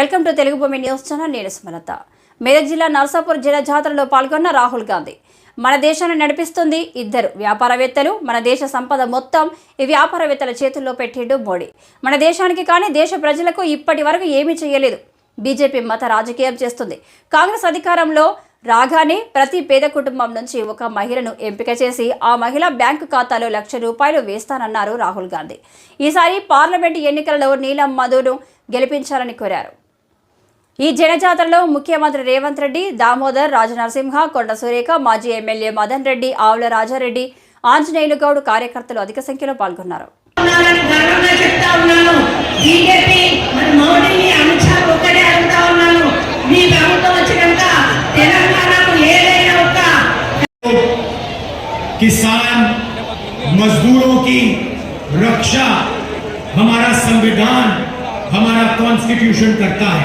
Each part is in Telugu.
వెల్కమ్ టు తెలుగు భూమి న్యూస్ ఛానల్ నేను సుమలత మెదక్ జిల్లా నర్సాపూర్ జిల్లా జాతరలో పాల్గొన్న రాహుల్ గాంధీ మన దేశాన్ని నడిపిస్తుంది ఇద్దరు వ్యాపారవేత్తలు మన దేశ సంపద మొత్తం ఈ వ్యాపారవేత్తల చేతుల్లో పెట్టిండు మోడీ మన దేశానికి కానీ దేశ ప్రజలకు ఇప్పటి వరకు ఏమీ చేయలేదు బీజేపీ మత రాజకీయం చేస్తుంది కాంగ్రెస్ అధికారంలో రాగానే ప్రతి పేద కుటుంబం నుంచి ఒక మహిళను ఎంపిక చేసి ఆ మహిళ బ్యాంకు ఖాతాలో లక్ష రూపాయలు వేస్తానన్నారు రాహుల్ గాంధీ ఈసారి పార్లమెంటు ఎన్నికలలో నీలం మధును గెలిపించాలని కోరారు ఈ జనాజాతరలో ముఖ్యమంత్రి రేవంత్ రెడ్డి దామోదర్ రాజనార్సింహ కొండసోరియా కా మాజీ ఎమ్మెల్యే మదన్ రెడ్డి ఆవుల రాజారెడ్డి ఆంజనేయలు గౌడ్ కార్యకర్తలు అధిక సంఖ్యలో పాల్గొన్నారు. గీజేపి మరి మామిడిని అంచా కొడారుతా ఉన్నాను. మీ ప్రభుత్వం వచ్చినంత తెలంగాణకు లేదైన ఉంటా. Kisan mazdooron ki raksha hamara samvidhan hamara constitution karta hai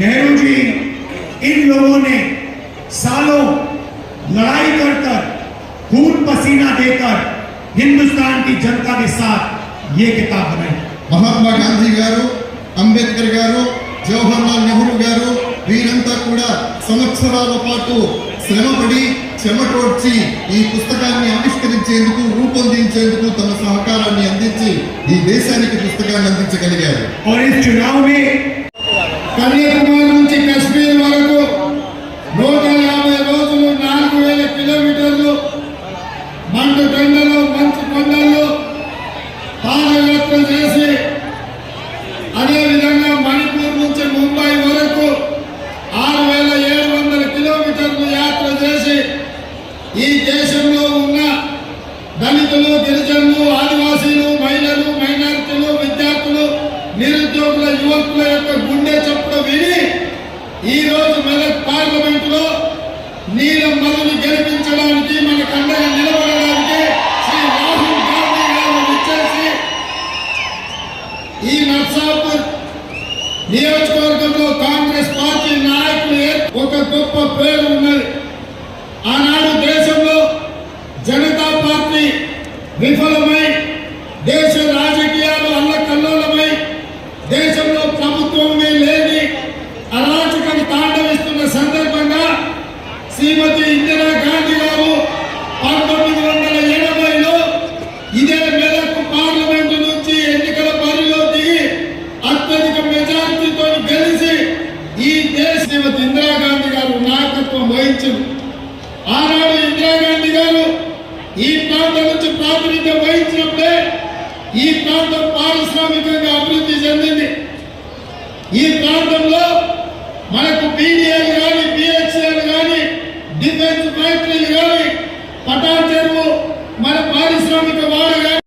Nehru ji इन लोगों ने सालों लड़ाई करकर खून पसीना देकर हिंदुस्तान की जनता के साथ ये किताब बनाई महात्मा गांधी गारो अंबेडकर गारो जवाहरलाल नेहरू गारो वीरता रूप तम सहकारा अच्छी देशा और इस चुनाव में గిరిజనులు ఆదివాసీలు మహిళలు మైనారిటీలు విద్యార్థులు నిరుద్యోగుల యువకుల యొక్క గుండె చప్పుడు విని ఈరోజు మెదక్ పార్లమెంటులో నీలం మధుని గెలిపించడానికి మనకు అండగా నిలబడడానికి శ్రీ రాహుల్ గాంధీ గారు ఇచ్చేసి ఈ నర్సాపూర్ నియోజకవర్గంలో కాంగ్రెస్ పార్టీ ఈ ప్రాంతం పారిశ్రామికంగా అభివృద్ధి చెందింది ఈ ప్రాంతంలో